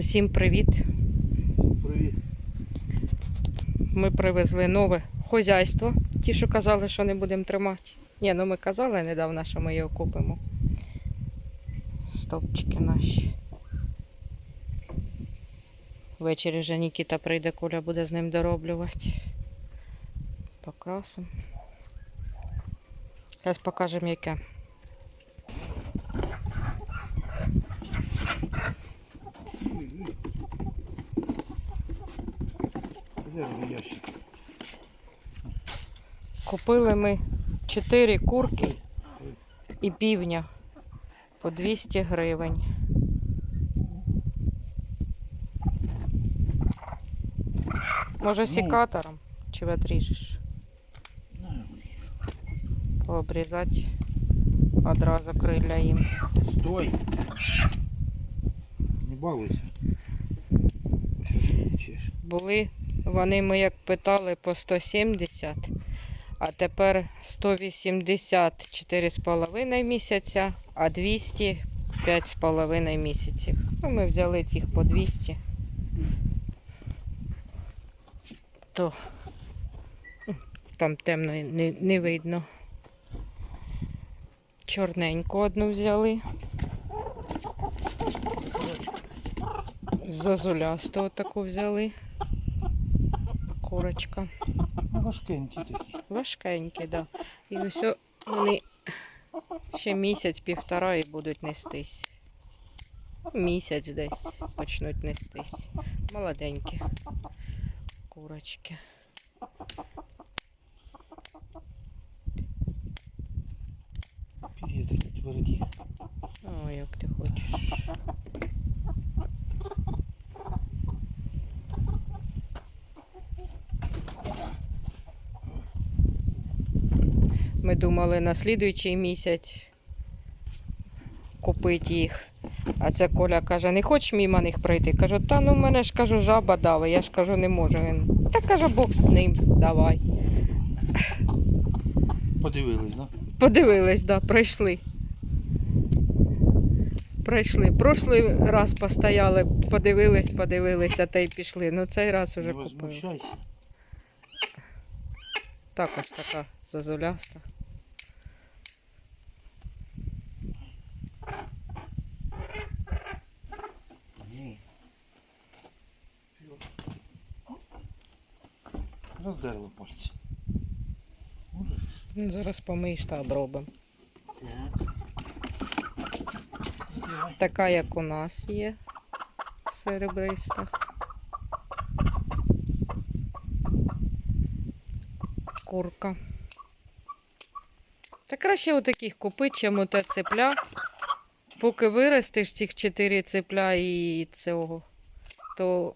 Усім привіт! Привіт. Ми привезли нове хозяйство. Ті, що казали, що не будемо тримати. Ні, ну ми казали недавно, що ми його купимо. Стовпчики наші. Ввечері вже Нікіта прийде, Коля буде з ним дороблювати. Покрасимо. Зараз покажемо яке. Де ящик? Купили ми 4 курки і півня по 200 гривень. Може Ну. сікатором чи? На, Пообрізати одразу крилля їм. Стой. Не балуйся. Були вони ми як питали по 170, а тепер 180 4,5 місяця, а 200 5,5 місяців. Ну, ми взяли цих по 200. То там темно не, не видно. Чорненьку одну взяли. Зазулясту таку взяли. Курочка. Важкенькі такі. Важкенькі, да. І ось вони ще місяць-півтора і будуть нестись. Місяць десь почнуть нестись. Молоденькі курочки. Такі тверді. О, як ти хочеш. Думали на слідуючий місяць купити їх. А це Коля каже, не хочеш мимо них пройти? Кажу, та ну в мене ж кажу, жаба дави. Я ж кажу, не можу. Він. Та каже, Бог з ним, давай. Подивились, да? Подивились, да, пройшли. Пройшли. Прошлий раз постояли, подивились, подивилися та й пішли. Ну цей раз уже купили. Також така зазуляста. Ні. Роздерли пальці. Можеш? Ну, зараз помиєш та обробимо. Так. Така, як у нас є. Серебриста. Курка. Та краще отаких купити, чим оте цепля. Поки виростеш цих чотири цепля і цього, то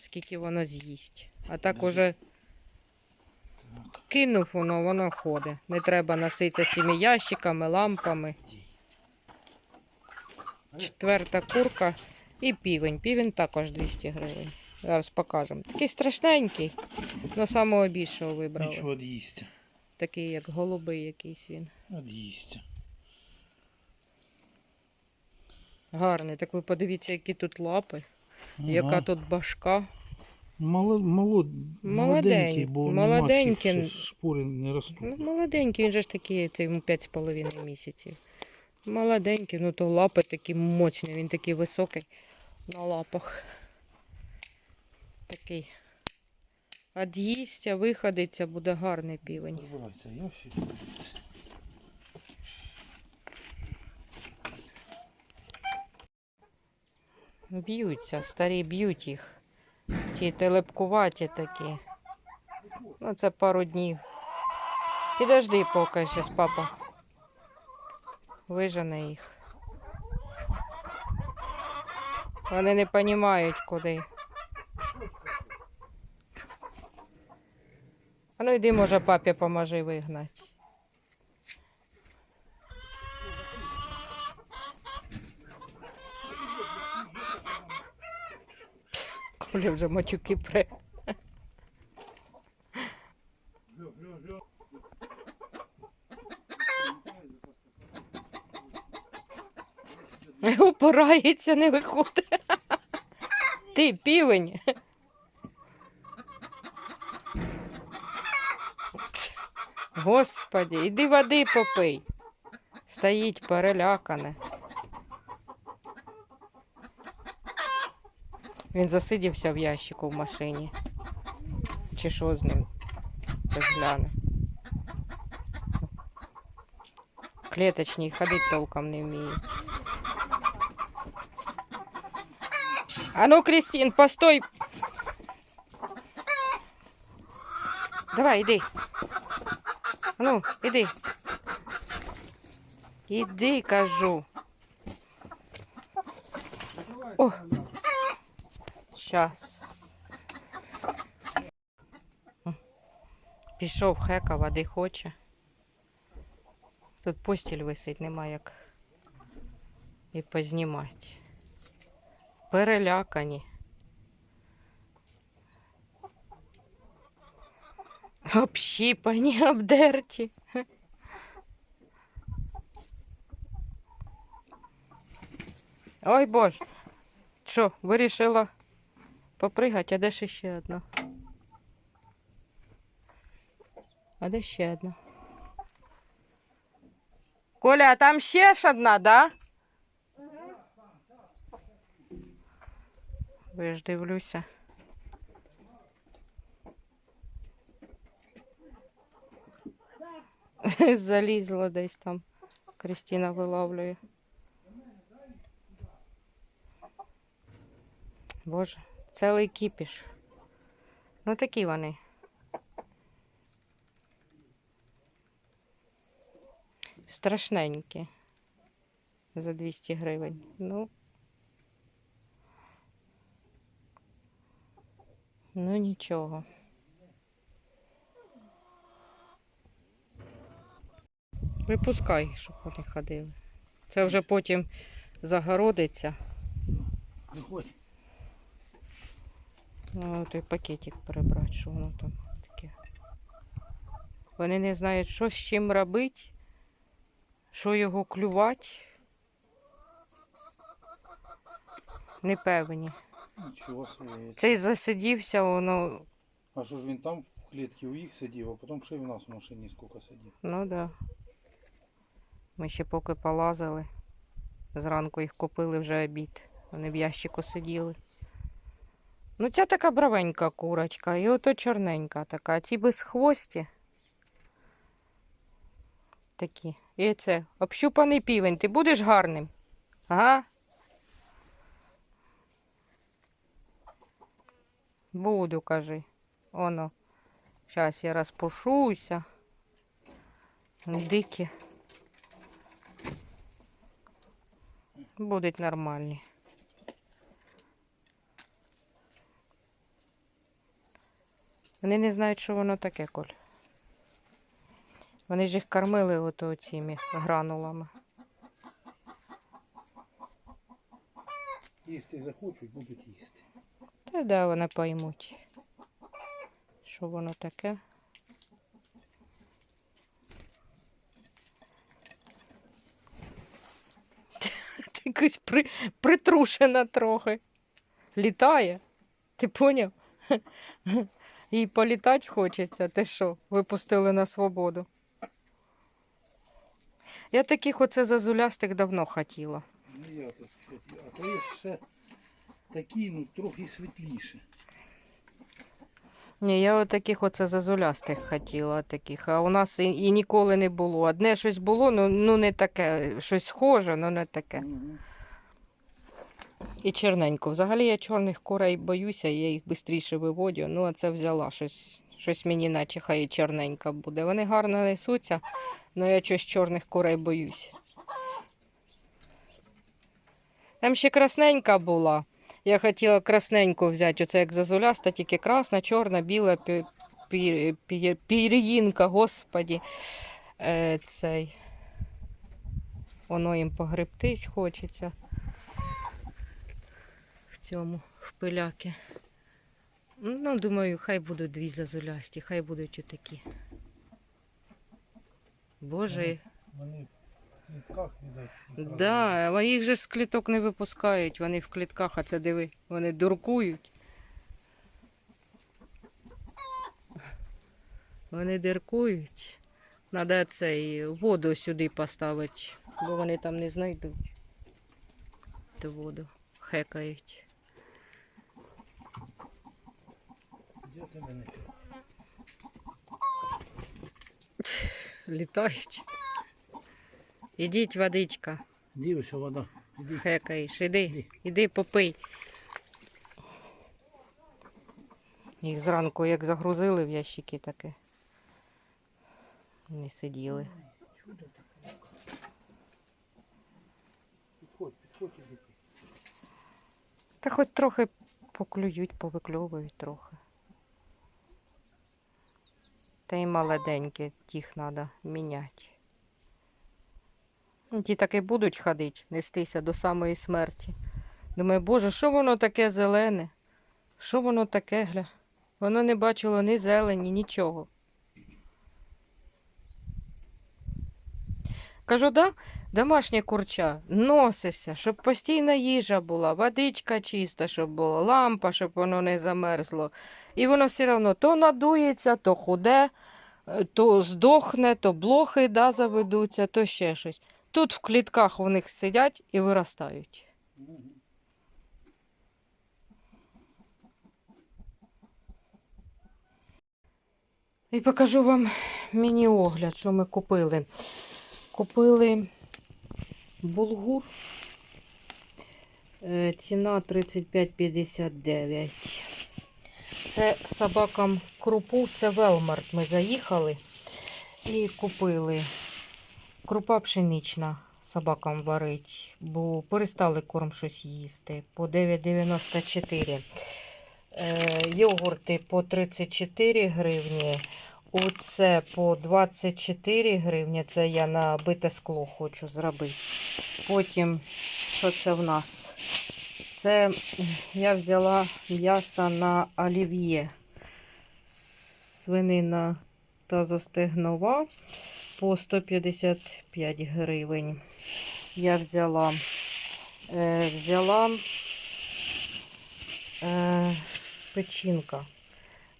скільки воно з'їсть. А так уже кинув воно, воно ходить. Не треба носитися з цими ящиками, лампами. Четверта курка і півень. Півень також 200 гривень. Зараз покажемо. Такий страшненький, але самого більшого вибрали. Нічого од'їсться. Такий, як голубий якийсь він. Од'їсться. Гарний. Так ви подивіться, які тут лапи, яка тут башка. Мало, молод, молоденький, бо молоденький. нема шпори не ростуть. Ну, молоденький, він же ж такий, це йому 5,5 місяців. Молоденький, ну то лапи такі моцні, він такий високий на лапах. Такий. Од'їсться, виходиться, буде гарний півень. Розбирайся, ящик. Б'ються, старі б'ють їх. Ті телепкуваті такі. Ну, це пару днів. Підожди, поки щас папа вижене їх. Вони не розуміють, куди. А ну йди, може, папі поможи вигнати. Коля вже матюки пре. упирається, не виходить. Ти півень. Господі, іди води попий. Стоїть перелякане. Він засидівся в ящику в машині. Чи що з ним? Хтось гляне. Клеточні ходить толком не вміють. А ну, Кристин, постой. Давай, иди. А ну, іди. Іди, кажу. О. Щас. Пішов хека, води хоче. Тут постіль висить, нема як і познімати. Перелякані. Общіпані, обдерті. Ой боже. Що, вирішила попригати, а де ще одна? А де ще одна? Коля, а там ще одна, да? Бо я ж дивлюся. Залізла десь там. Кристина виловлює. Боже, цілий кіпіш. Ну такі вони. Страшненькі. За 200 гривень. Ну. Ну нічого. Випускай, щоб вони ходили. Це вже потім загородиться. Виходь. Ну, той пакетик перебрати, що воно там таке. Вони не знають, що з чим робити, що його клювати. Не певні. Нічого собі. Цей засидівся, воно, А що ж він там в клітці у їх сидів, а потім ще й в нас в машині скільки сидів. ну да. Ми ще поки полазили. Зранку їх купили вже обід. Вони в ящику сиділи. Ну, ця така бравенька курочка, і ото чорненька така, ці без хвості. Такі. І це, общупаний півень, ти будеш гарним? Ага. Буду, кажи. Оно. Зараз я розпушуся. Дикі. Будуть нормальні. Вони не знають, що воно таке, Коль. Вони ж їх кормили ото цими гранулами. Їсти захочуть, будуть їсти. Та да, вони поймуть, що воно таке. Ти якось при, притрушена трохи. Літає. Ти поняв? Їй політати хочеться. Ти що, випустили на свободу? Я таких оце зазулястих давно хотіла. Ну я так. А то є ще такі, ну трохи світліше. Ні, я от оце зазулястих хотіла, таких, а у нас і, і ніколи не було. Одне щось було, ну, ну не таке, щось схоже, ну не таке. І чорненько. Взагалі я чорних курей боюся, я їх швидше виводю. Ну, а це взяла щось. Щось мені наче хай і чорненька буде. Вони гарно несуться, але я щось чорних курей боюсь. Там ще красненька була. Я хотіла красненьку взяти, оце як зазуляста, тільки красна, чорна, біла пі- пі- пі- пір'їнка, господі. Е, цей. Воно їм погребтись хочеться цьому, в пиляки. Ну, думаю, хай будуть дві зазулясті, хай будуть отакі. Боже, Вони в клітках, видать. Да, їх же з кліток не випускають, вони в клітках, а це диви, вони дуркують. Вони диркують. Надо цей воду сюди поставити, бо вони там не знайдуть. Ту воду хекають. Де ти мене? Літають. Ідіть, водичка, Дивишся, вода. Іди. хекаєш, іди, Іди. іди попий. Їх зранку як загрузили в ящики таке. Не сиділи. Підходь, підходь. Та хоч трохи поклюють, повикльовують трохи. Та й молоденькі, тих треба міняти. Ті таки будуть ходити, нестися до самої смерті. Думаю, боже, що воно таке зелене? Що воно таке, гля? Воно не бачило ні зелені, нічого. Кажу, да, домашнє курча, носися, щоб постійна їжа була, водичка чиста, щоб була, лампа, щоб воно не замерзло. І воно все одно то надується, то худе, е, то здохне, то блохи да, заведуться, то ще щось. Тут в клітках в них сидять і виростають. І покажу вам міні-огляд, що ми купили. Купили булгур. Е, Ціна 35,59. Це собакам крупу, це Велмарт. Ми заїхали і купили. Крупа пшенична собакам варить, бо перестали корм щось їсти. По 9,94. Е, йогурти по 34 гривні. Оце по 24 гривні. Це я на бите скло хочу зробити. Потім, що це в нас? Це я взяла м'ясо на олів'є. Свинина та застегнова по 155 гривень. Я взяла, е, взяла е, печінка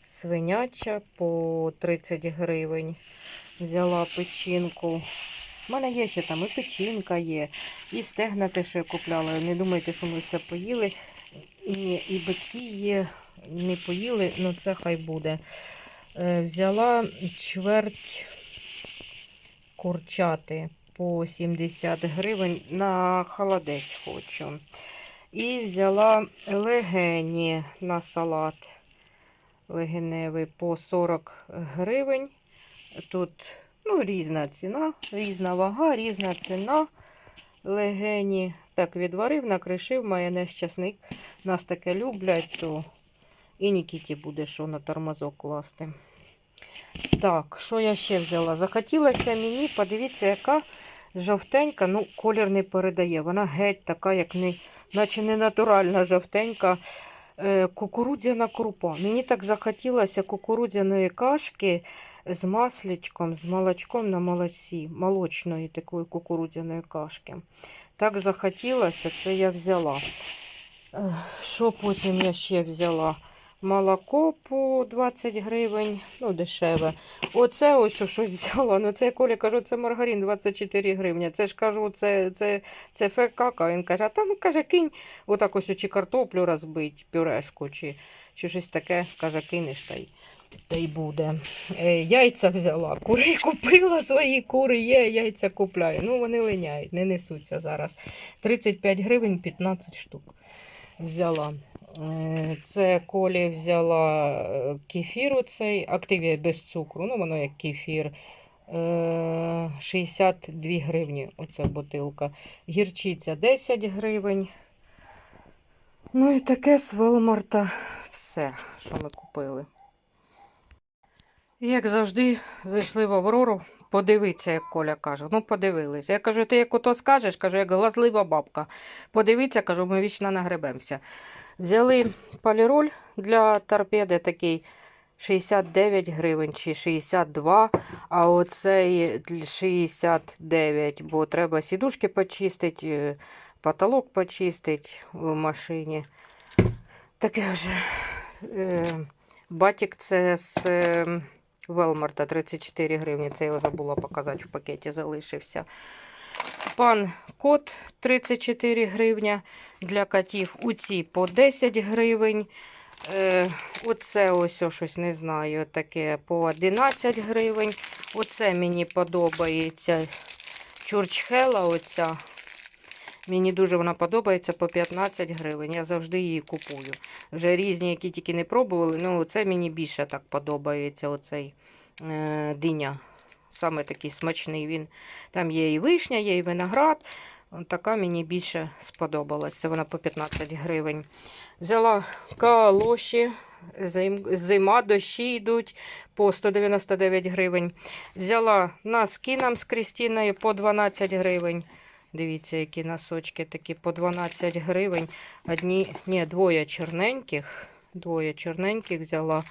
свиняча по 30 гривень. Взяла печінку. У мене є ще там і печінка є, і стегна те, що я купляла. Не думайте, що ми все поїли. І, і батьки є, не поїли, ну це хай буде. Е, взяла чверть курчати по 70 гривень на холодець хочу. І взяла легені на салат легеневий по 40 гривень. Тут ну, різна ціна, різна вага, різна ціна. Легені. Так, відварив, накришив, майонез, часник. Нас таке люблять, то і Нікіті буде що на тормозок класти. Так, що я ще взяла? Захотілося мені, подивіться, яка жовтенька, ну, колір не передає. Вона геть така, як не, наче не натуральна жовтенька е, кукурудзяна крупа. Мені так захотілося кукурудзяної кашки з масличком, з молочком на молоці, молочної такої кукурудзяної кашки. Так захотілося, це я взяла. Що потім я ще взяла? Молоко по 20 гривень, ну дешеве. Оце ось щось взяла. Ну це Коля кажу, це маргарин 24 гривні. Це ж кажу, це, це, це фекака. Він каже, а там каже, кинь отак ось чи картоплю розбить, пюрешку, чи, чи щось таке, каже, кинеш та й, та й буде. Е, яйця взяла, кури купила свої кури, є, яйця купляю. Ну вони линяють, не несуться зараз. 35 гривень 15 штук взяла. Е, Це Колі взяла е, кефір цей, активія без цукру, ну воно як кефір. Е, 62 гривні оця бутилка. Гірчиця 10 гривень. Ну і таке з Велмарта все, що ми купили. Як завжди, зайшли в Аврору. Подивитися, як Коля каже. Ну, подивилися. Я кажу, ти як ото скажеш, кажу, як глазлива бабка. Подивіться, кажу, ми вічно нагребемося. Взяли поліроль для торпеди такий 69 гривень чи 62, а оцей 69, бо треба сідушки почистити, е, потолок почистити в машині. Таке вже. Е, батік це з Велмарта 34 гривні. Це я забула показати в пакеті, залишився. Пан кот 34 гривня для котів. Уці по 10 гривень. Е, оце ось щось не знаю, таке по 11 гривень. Оце мені подобається. Чурчхела оця. Мені дуже вона подобається по 15 гривень. Я завжди її купую. Вже різні, які тільки не пробували. Ну, це мені більше так подобається. Оцей е, диня. Саме такий смачний він. Там є і вишня, є і виноград. Така мені більше сподобалась. Це вона по 15 гривень. Взяла калоші. Зима, дощі йдуть по 199 гривень. Взяла носки нам з Крістіною по 12 гривень. Дивіться, які носочки такі по 12 гривень. Одні, ні, двоє чорненьких. Двоє чорненьких взяла.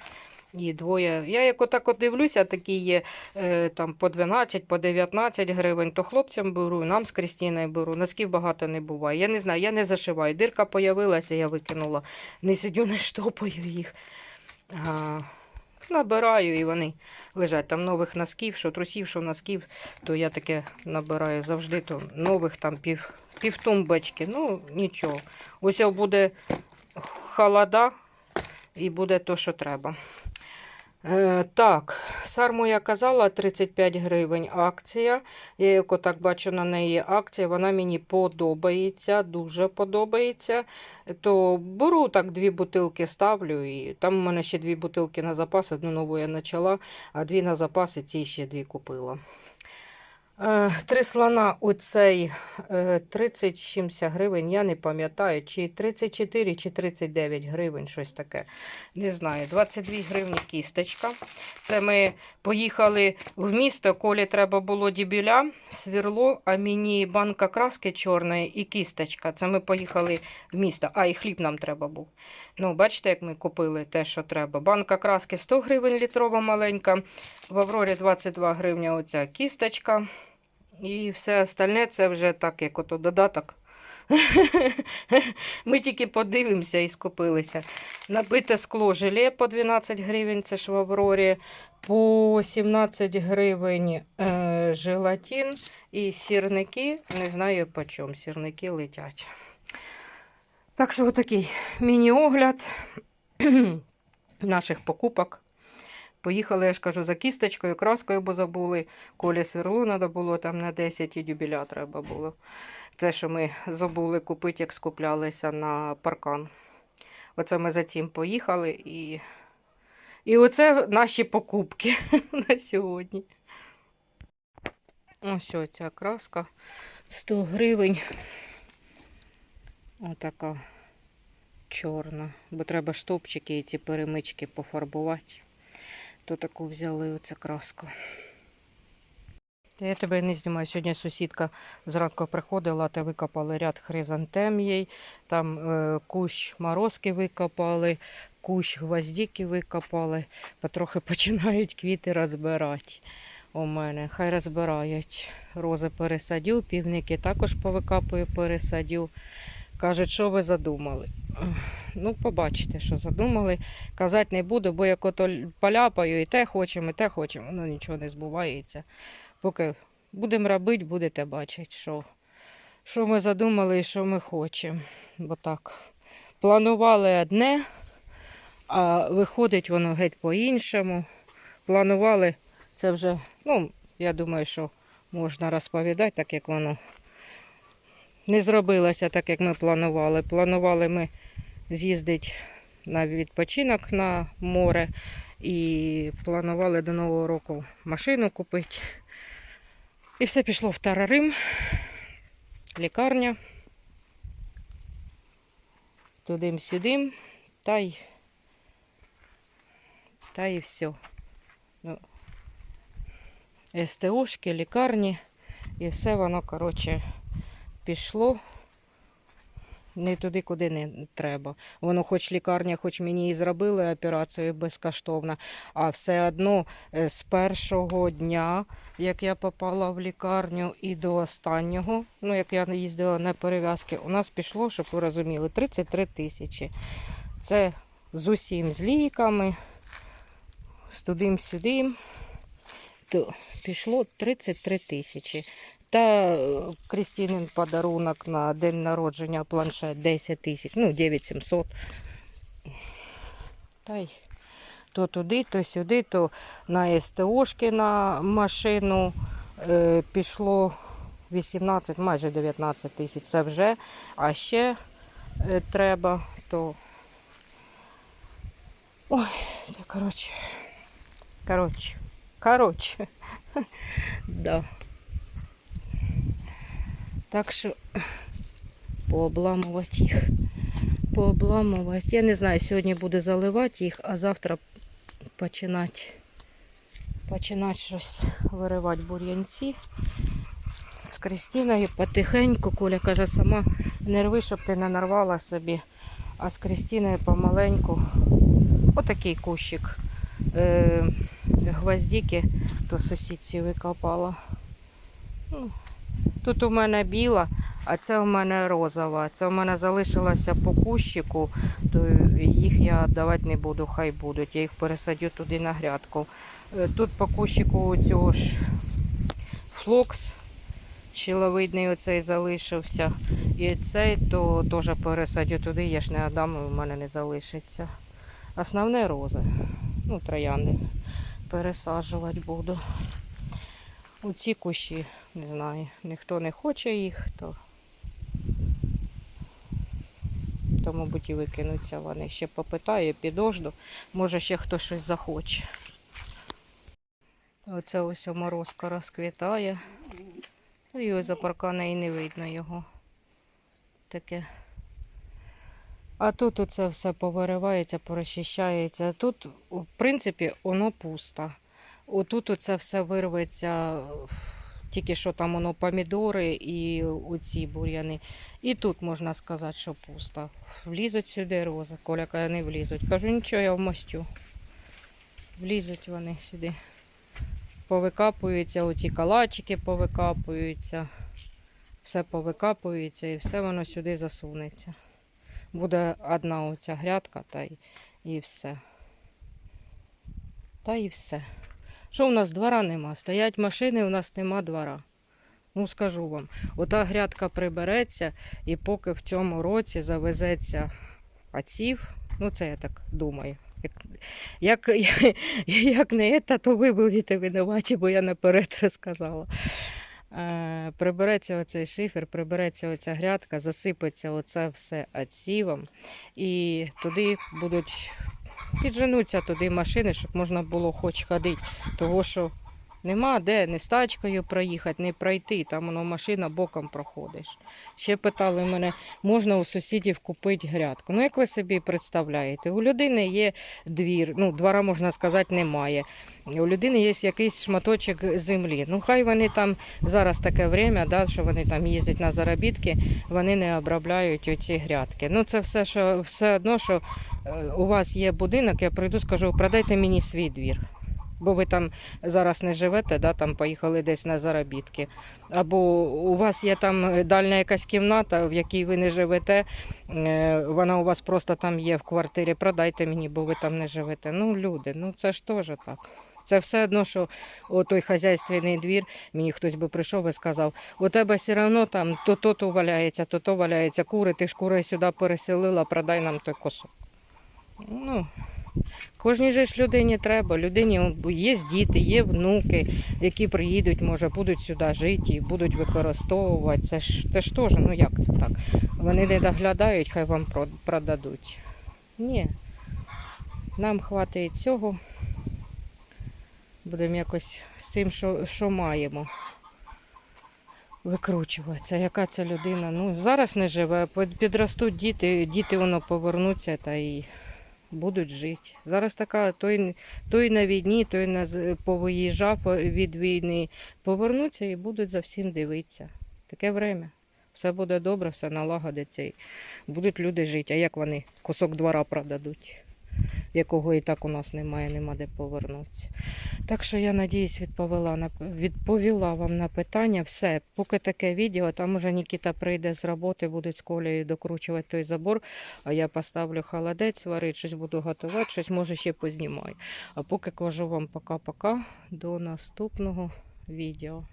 І двоє. Я як отак от дивлюся, такі є е, там по 12, по 19 гривень, то хлопцям беру, нам з Крістіною беру. Носків багато не буває. Я не знаю, я не зашиваю. Дирка появилася, я викинула. Не сидю, не штопаю їх. А, набираю і вони лежать. Там нових носків, що трусів, що носків, то я таке набираю завжди. То нових там пів, півтумбочки. Ну, нічого. Ось буде холода і буде то, що треба. Е, так, сарму я казала 35 гривень акція. Я як отак бачу на неї акція, вона мені подобається, дуже подобається. То беру так дві бутилки ставлю. І там у мене ще дві бутилки на запас. Одну нову я почала, а дві на запас, і ці ще дві купила. Е, Три слона оцей е, 30 з чимся гривень, я не пам'ятаю, чи 34, чи 39 гривень, щось таке. Не знаю. 22 гривні кісточка. Це ми поїхали в місто, колі треба було дібіля, свірло, а мені банка краски чорної і кісточка. Це ми поїхали в місто. А, і хліб нам треба був. Ну, бачите, як ми купили те, що треба. Банка краски 100 гривень літрова маленька. В Аврорі 22 гривня оця кісточка. І все остальне це вже так, як ото додаток. Ми тільки подивимося і скупилися. Набите скло желе по 12 гривень, це ж в Аврорі. По 17 гривень е, желатин і сірники. Не знаю по чому. Сірники летять. Так що отакий міні-огляд наших покупок. Поїхали, я ж кажу, за кісточкою, краскою, бо забули. Колі сверлу треба було там на 10 і дюбіля треба було. Те, що ми забули купити, як скуплялися на паркан. Оце ми за цим поїхали і. І оце наші покупки на сьогодні. Ось ця краска 100 гривень. Отака чорна. Бо треба штопчики і ці перемички пофарбувати. То таку взяли оцю краску. Я тебе не знімаю. Сьогодні сусідка зранку приходила, та викопали ряд хризантем'єй. Там е, кущ морозки викопали, кущ гвоздики викопали. Потрохи починають квіти розбирати у мене. Хай розбирають. Рози пересадю, півники також повикапую, пересадю. Кажуть, що ви задумали? Ну, побачите, що задумали. Казати не буду, бо як ото поляпаю і те хочемо, і те хочемо, воно нічого не збувається. Поки будемо робити, будете бачити, що, що ми задумали і що ми хочемо. Бо так, планували одне, а виходить воно геть по-іншому. Планували це вже, ну, я думаю, що можна розповідати, так як воно не зробилося так, як ми планували. Планували ми з'їздити на відпочинок на море і планували до Нового року машину купити. І все пішло в Тарарим, лікарня. Тудим-сюдим, та й, та й все. Ну, СТОшки, лікарні, і все воно, коротше, пішло не туди, куди не треба. Воно, хоч лікарня, хоч мені і зробили операцію безкоштовно, а все одно е, з першого дня, як я попала в лікарню, і до останнього, ну як я їздила на перев'язки, у нас пішло, щоб ви розуміли, 33 тисячі. Це з усім з ліками, з тудим-сюдим. То пішло 33 тисячі. Та е, Крістінин подарунок на день народження планшет 10 тисяч, ну 9700. Та й то туди, то сюди, то на СТОшки на машину е, пішло 18, майже 19 тисяч. Це вже, а ще е, треба, то. Ой, це коротше. Коротше. Коротше. Да. Так що пообламувати їх. Пообламувати. Я не знаю, сьогодні буде заливати їх, а завтра починати, починати щось виривати бур'янці. З Крістіною потихеньку, Коля каже, сама не рви, щоб ти не нарвала собі. А з Крістіною помаленьку. Отакий кущик. Е, гвоздики то сусідці викопала. Ну, Тут у мене біла, а це у мене розова. Це у мене залишилося по кущику, то їх я давати не буду, хай будуть. Я їх пересадю туди на грядку. Е, Тут по кущику цього ж флокс щіловидний оцей залишився. І цей то теж пересадю туди, я ж не отдам, у мене не залишиться. Основне рози. Ну, троянди пересаджувати буду. У ці кущі, не знаю, ніхто не хоче їх, то, то мабуть, і викинуться вони. Ще попитаю, підожду, може ще хтось щось захоче. Оце ось о морозка розквітає. Ну і за паркана і не видно його. Таке. А тут оце все повиривається, порозчищається. Тут, в принципі, воно пусто. Отут оце все вирветься, тільки що там воно помідори і оці бур'яни. І тут можна сказати, що пусто. Влізуть сюди рози. Коля каже, не влізуть. Кажу, нічого, я вмостю. Влізуть вони сюди. Повикапуються, оці калачики повикапуються. Все повикапується і все воно сюди засунеться. Буде одна оця грядка та й, і все. Та і все. Що у нас двора нема? Стоять машини, у нас нема двора. Ну, скажу вам, ота грядка прибереться, і поки в цьому році завезеться отців, ну це я так думаю. Як, як, як не це, то ви будете винуваті, бо я наперед розказала. Е, прибереться оцей шифер, прибереться оця грядка, засипеться оце все отсівом, і туди будуть підженуться туди машини, щоб можна було хоч ходити. Того що нема де не з тачкою проїхати, не пройти, там воно машина боком проходиш. Ще питали мене, можна у сусідів купити грядку. Ну, як ви собі представляєте, у людини є двір, ну, двора, можна сказати, немає. У людини є якийсь шматочок землі. Ну, хай вони там зараз таке время, да, що вони там їздять на заробітки, вони не обробляють оці грядки. Ну, це все, що, все одно, що е, у вас є будинок, я прийду, скажу, продайте мені свій двір. Бо ви там зараз не живете, да, там поїхали десь на заробітки. Або у вас є там дальня якась кімната, в якій ви не живете, е, вона у вас просто там є в квартирі, продайте мені, бо ви там не живете. Ну, люди, ну це ж теж так. Це все одно, що о, той хазяйственний двір, мені хтось би прийшов і сказав, у тебе все одно там то то то валяється, то то валяється, кури, ти ж кури сюди переселила, продай нам той кусок. Ну, Кожній же ж людині треба. Людині є діти, є внуки, які приїдуть, може, будуть сюди жити і будуть використовувати. Це ж це ж теж, ну як це так? Вони не доглядають, хай вам продадуть. Ні. Нам хватить цього. Будемо якось з цим, що, що маємо. Викручуватися. Яка це людина? Ну, зараз не живе. Підростуть діти, діти воно повернуться та і будуть жити. Зараз така, той, той на війні, той на, повиїжджав від війни, повернуться і будуть за всім дивитися. Таке время. Все буде добре, все налагодиться і будуть люди жити. А як вони кусок двора продадуть, якого і так у нас немає, нема де повернутися. Так що я надіюсь, відповіла відповіла вам на питання. Все, поки таке відео, там уже Нікіта прийде з роботи, будуть з колею докручувати той забор. А я поставлю холодець, варити, щось буду готувати, щось може ще познімаю. А поки кажу вам пока-пока до наступного відео.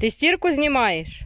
Ти стірку знімаєш?